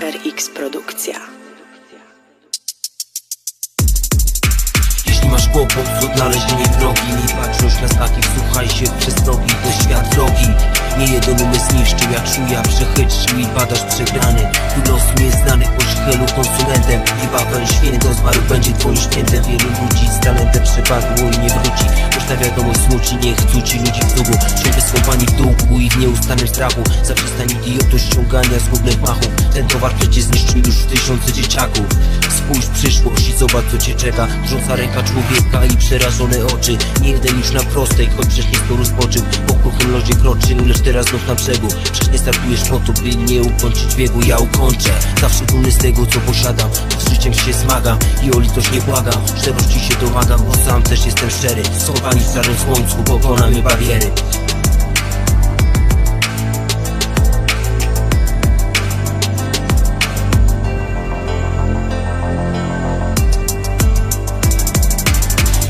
RX Produkcja. Jeśli masz kłopot z odnalezieniem drogi. Nie patrząc na znaki, słuchaj się przez drogi To świat drogi, nie jeden umysł niszczył Jak szuja przechytrzył i badasz przegrany. Tu los nieznany po szchelu konsumentem Niebawem święto zmarł będzie twoim świętem. Wielu ludzi z talentem przepadło i nie wróci Każda wiadomość smuci, nie chcą ci ludzi w długu Ciągle skąpani w dółku i w nieustannym strachu. Zaprzestań idiotu ściągania z głównych machów. Ten towar przecież zniszczył już tysiące dzieciaków. Spójrz w przyszłość i zobacz co cię czeka. Drżąca ręka człowieka i przerażone oczy. Nie jeden już na prostej, choć wcześniej to rozpoczął. Po kruchym lodzie kroczył, lecz teraz znów na brzegu. Przecież nie startujesz po to, by nie ukończyć biegu. Ja ukończę, zawsze dumny z tego co posiadam życiem się zmagam i o litość nie błagam. Szczerości się domagam, bo sam też jestem szczery. Schowani w szarym słońcu, pokonamy bariery.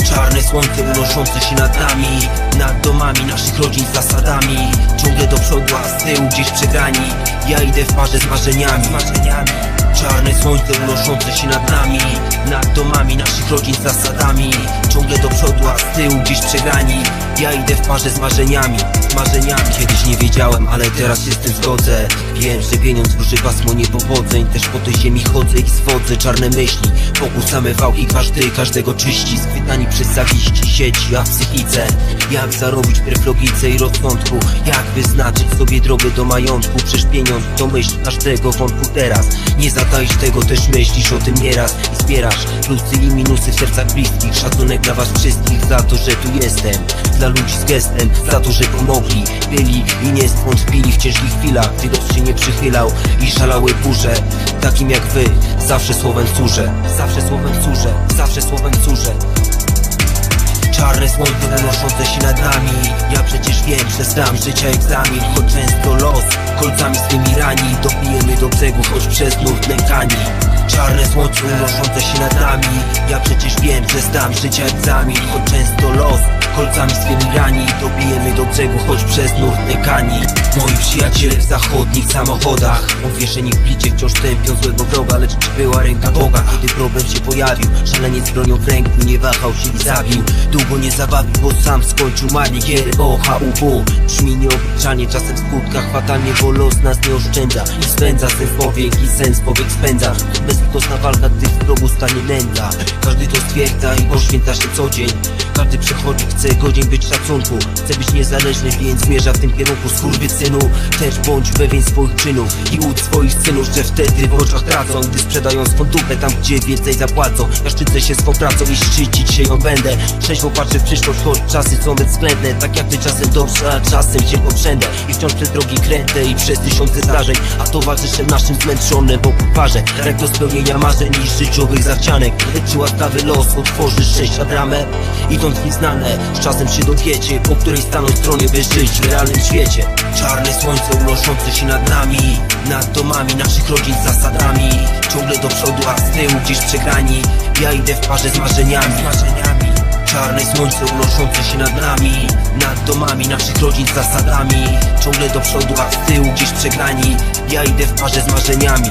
Czarne słońce unoszące się nad nami Nad domami naszych rodzin z zasadami. Ciągle do przodu, a z tyłu gdzieś przegrani Ja idę w parze z marzeniami Czarne słońce unoszące się nad nami Nad domami naszych rodzin z zasadami Ciągle do przodu, a z tyłu gdzieś przegrani Ja idę w parze z marzeniami Marzeniami. Kiedyś nie wiedziałem, ale teraz się z tym zgodzę Wiem, że pieniądz wróży pasmo niepowodzeń. Też po tej ziemi chodzę i swodzę czarne myśli. Wokół same wałki, każdy każdego czyści. Schwytani przez zawiści, sieci, a w psychice Jak zarobić wbrew logice i rozsądku? Jak wyznaczyć sobie drogę do majątku? Przecież pieniądz to myśl każdego wątku teraz. Nie zadajesz tego, też myślisz o tym nieraz. I zbierasz plusy i minusy w sercach bliskich. Szacunek dla was wszystkich za to, że tu jestem. Dla ludzi z gestem, za to, że pomogli Byli i nie zwątpili w ciężkich chwilach Gdy los się nie przychylał i szalały burze. Takim jak wy, zawsze słowem służę Zawsze słowem służę, zawsze słowem służę. Czarne słońce unoszące się nad nami. Ja przecież wiem, że znam życia egzamin. Choć często los kolcami swymi rani Dobijemy do brzegu, choć przez nurt nękani Czarne słońce unoszące się nad nami. Ja przecież wiem, że znam życia egzamin Choć często los kolcami swymi rani. Dobijemy do brzegu, choć przez nurt Moi przyjaciele w zachodnich samochodach. Powieszeni w plicie wciąż tępią złego wroga Lecz czy była ręka Boga, kiedy problem się pojawił? Szaleniec z bronią w ręku nie wahał się i zabił. Długo nie zabawił, bo sam skończył marnie Giery o HUB Brzmi nieobliczalnie, czasem w skutkach fatalnie Bo los nas nie oszczędza. I spędza sens powiek i sens powiek spędza. Bezlitosna walka, gdy w progu stanie nędza. Każdy to stwierdza i poświęca się co dzień. Każdy przechodzi, chce godzien być szacunku. Chce być niezależny, więc zmierza w tym kierunku. Skurwysynu, też bądź pewien swoich czynów I łódź swoich synów, że wtedy w oczach tracą Gdy sprzedają swą dupę tam, gdzie więcej zapłacą. Ja szczycę się swą pracą i szczycić się ją będę. Trzeźwo patrzę w przyszłość, choć czasy są bezwzględne. Tak jak ty czasem dobrze, a czasem się poprzędę. I wciąż przez drogi krętę i przez tysiące zdarzeń. A towarzysze naszym zmęczone wokół parze Rek do spełnienia marzeń i życiowych zachcianek Lecz czy łaskawy los otworzy szczęścia bramę Idąc w nieznane, z czasem się dowiecie Po której stanąć stronie by żyć w realnym świecie. Czarne słońce unoszące się nad nami Nad domami naszych rodzin z zasadami. Ciągle do przodu, a z tyłu gdzieś przegrani. Ja idę w parze z marzeniami, marzeniami. Czarne słońce unoszące się nad nami Nad domami naszych rodzin z zasadami. Ciągle do przodu, a z tyłu gdzieś przegrani. Ja idę w parze z marzeniami